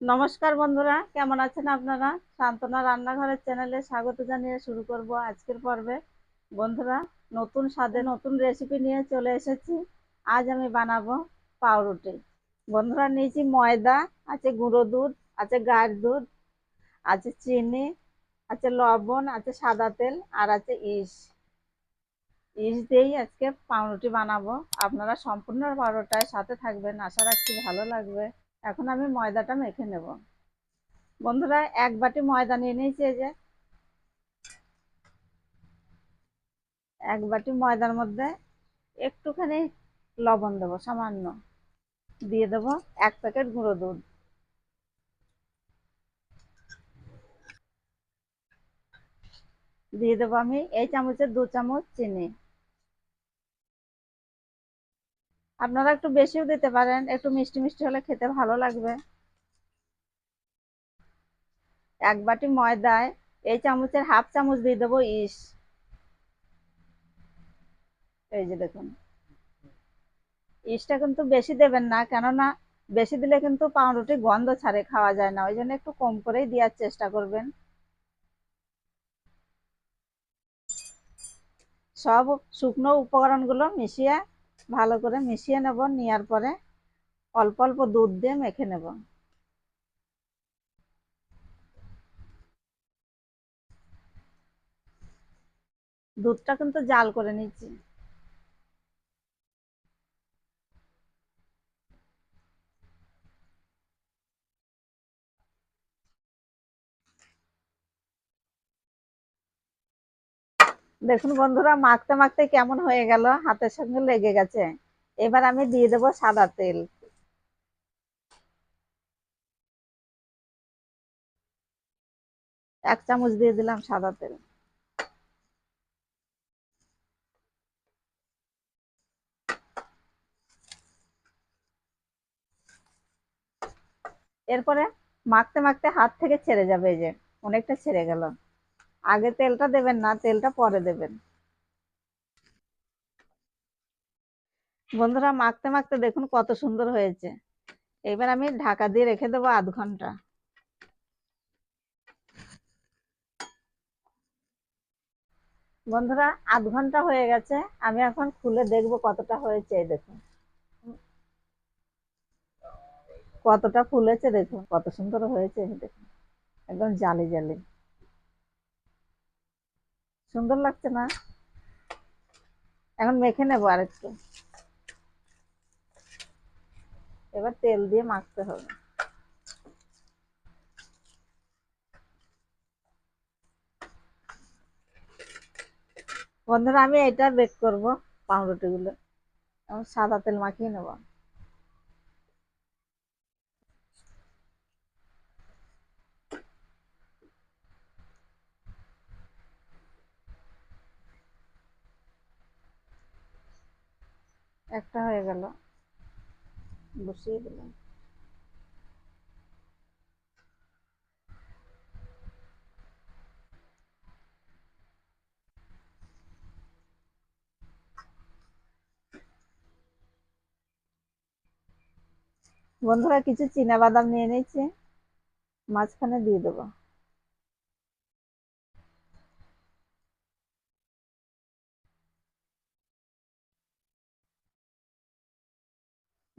নমস্কার বন্ধুরা, কেমন আছেন আপনারা? সান্ত্বনা রান্নাঘরের চ্যানেলে স্বাগত জানিয়ে শুরু করব আজকের পর্বে। বন্ধুরা, নতুন স্বাদে নতুন রেসিপি নিয়ে চলে এসেছি। আজ আমি বানাবো পাউরুটি। বন্ধুরা, নিয়েছি ময়দা, আছে গুঁড়ো দুধ, আছে গায়ের দুধ, আছে চিনি, আছে লবণ, আছে সাদা তেল, আর আছে ইস। ইস দিয়েই আজকে পাউরুটি বানাবো। আপনারা সম্পূর্ণ পরোটায় সাথে থাকবেন, আশা রাখছি ভালো লাগবে। এখন আমি ময়দাটা মেখে নেব। বন্ধুরা, এক বাটি ময়দা নিয়ে নিয়েছি এই যে। এক বাটি ময়দার মধ্যে একটুখানি লবণ দেবো, সামান্য। দিয়ে দেবো এক প্যাকেট গুঁড়ো দুধ। দিয়ে দেবো আমি এই চামচের দু চামচ চিনি। আপনারা একটু বেশিও দিতে পারেন, একটু মিষ্টি মিষ্টি হলে খেতে ভালো লাগবে। এক বাটি ময়দায় এই চামচের হাফ চামচ দিয়ে দেবো ইস। এই যে দেখুন। ইসটা কিন্তু বেশি দেবেন না, কেননা বেশি দিলে কিন্তু পাউরুটি গন্ধ ছাড়ে, খাওয়া যায় না। ওই জন্য একটু কম করেই দেওয়ার চেষ্টা করবেন। সব শুকনো উপকরণগুলো মিশিয়ে ভালো করে মিশিয়ে নেব, নেওয়ার পরে অল্প অল্প দুধ দিয়ে মেখে নেব। দুধটা কিন্তু জাল করে নিচ্ছি। দেখুন বন্ধুরা, মাখতে মাখতে কেমন হয়ে গেল? হাতের সঙ্গে লেগে গেছে। এবার আমি দিয়ে দেব সাদা তেল। এক চামচ দিয়ে দিলাম সাদা তেল। এরপরে মাখতে মাখতে হাত থেকে ছেড়ে যাবে এই যে, অনেকটা ছেড়ে গেল। আগে তেলটা দেবেন না, তেলটা পরে দেবেন। বন্ধুরা, মাখতে মাখতে দেখুন কত সুন্দর হয়েছে। এবার আমি ঢাকা দিয়ে রেখে দেবো আধ ঘণ্টা। বন্ধুরা, আধ ঘণ্টা হয়ে গেছে। আমি এখন খুলে দেখব কতটা হয়েছে দেখুন। কতটা ফুলেছে, দেখুন। কত সুন্দর হয়েছে দেখুন। একদম জালি জালি। সুন্দর লাগছে না? এখন মেখে নেব আরেকটু। এবার তেল দিয়ে মাখতে হবে। বন্ধুরা, আমি এটা বেক করব পাউরুটি গুলো সাদা তেল মাখিয়ে নেব। একটা হয়ে গেল। বসিয়ে দিলাম। বন্ধুরা কিছু বাদাম নিয়ে নিয়েছি মাঝখানে দিয়ে দেবো।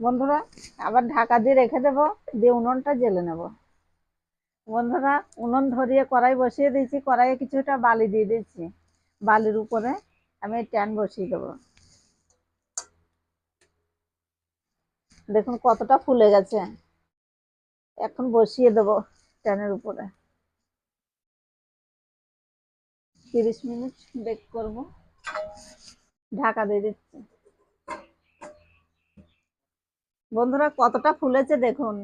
বন্ধুরা, আবার ঢাকা দিয়ে রেখে দেবো, দিয়ে উনুনটা জেলে নেব। বন্ধুরা, উনুন ধরিয়ে কড়াই বসিয়ে দিয়েছি, কড়াইয়ে কিছুটা বালি দিয়ে দিচ্ছি বালির উপরে আমি ট্যান বসিয়ে দেবো। দেখুন কতটা ফুলে গেছে। এখন বসিয়ে দেবো ট্যানের উপরে। তিরিশ মিনিট বেক করব। ঢাকা দিয়ে দিচ্ছি। বন্ধুরা কতটা ফুলেছে দেখুন।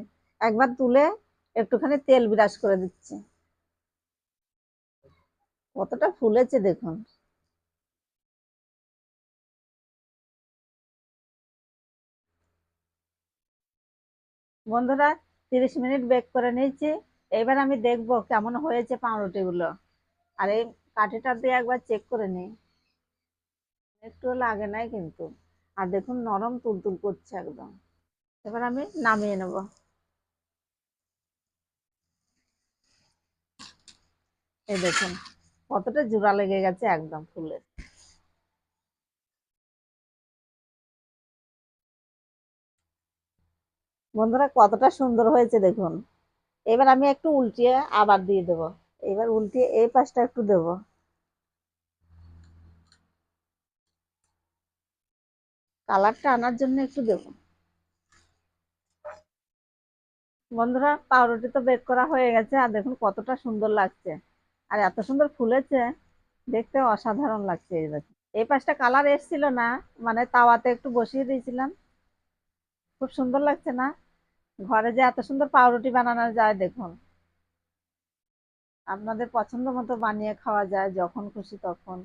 একবার তুলে একটুখানি তেল বিরাজ করে দিচ্ছে। কতটা ফুলেছে দেখুন। বন্ধুরা তিরিশ মিনিট বেক করে নিয়েছি। এবার আমি দেখব কেমন হয়েছে পাউরুটিগুলো। আর এই কাঠিটা দিয়ে একবার চেক করে নিই। একটু লাগে নাই কিন্তু। আর দেখুন নরম তুলতুল করছে একদম। এবার আমি নামিয়ে নেব। এই দেখুন, কতটা জোড়া লেগে গেছে একদম ফুলের। বন্ধুরা, কতটা সুন্দর হয়েছে দেখুন। এবার আমি একটু উল্টিয়ে আবার দিয়ে দেব। এবার উল্টিয়ে এই পাশটা একটু দেব। কালারটা আনার জন্য একটু দেবো বন্ধুরা, পাউরুটি তো বেক করা হয়ে গেছে আর দেখুন কতটা সুন্দর লাগছে। আর এত সুন্দর ফুলেছে, দেখতে অসাধারণ লাগছে এই এই পাশটা কালার এসছিল না মানে তাওয়াতে একটু বসিয়ে দিয়েছিলাম। খুব সুন্দর লাগছে না? ঘরে যে এত সুন্দর পাউরুটি বানানো যায় দেখুন। আপনাদের পছন্দ মতো বানিয়ে খাওয়া যায়, যখন খুশি তখন।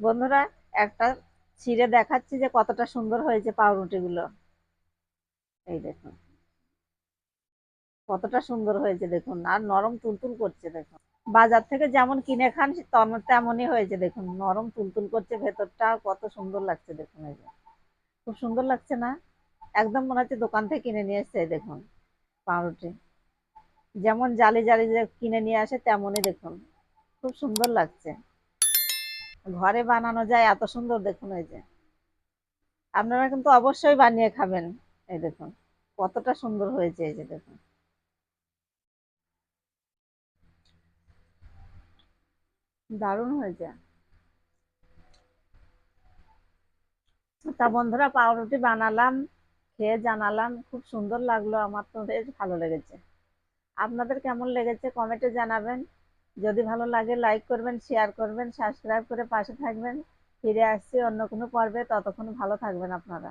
বন্ধুরা, একটা ছিঁড়ে দেখাচ্ছি যে কতটা সুন্দর হয়েছে পাউরুটিগুলো। এই দেখুন। কতটা সুন্দর হয়েছে দেখুন। আর নরম তুলতুল করছে দেখুন। বাজার থেকে যেমন কিনে খান তেমন- তেমনই হয়েছে দেখুন। নরম তুলতুল করছে ভেতরটা কত সুন্দর লাগছে দেখুন এই যে। খুব সুন্দর লাগছে না? একদম মনে হচ্ছে দোকান থেকে কিনে নিয়ে এসছে দেখুন, পাউরুটি। যেমন জালি জালি কিনে নিয়ে আসে তেমনই দেখুন। খুব সুন্দর লাগছে। ঘরে বানানো যায় এত সুন্দর দেখুন এই যে। আপনারা কিন্তু অবশ্যই বানিয়ে খাবেন এই দেখুন। কতটা সুন্দর হয়েছে এই যে দেখুন। দারুণ হয়েছে। তা বন্ধুরা, পাউরুটি বানালাম, খেয়ে জানালাম, খুব সুন্দর লাগল, আমার তো বেশ ভালো লেগেছে। আপনাদের কেমন লেগেছে কমেন্টে জানাবেন। যদি ভালো লাগে লাইক করবেন শেয়ার করবেন সাবস্ক্রাইব করে পাশে থাকবেন। ফিরে আসছি অন্য কোনো পর্বে, ততক্ষণ ভালো থাকবেন আপনারা।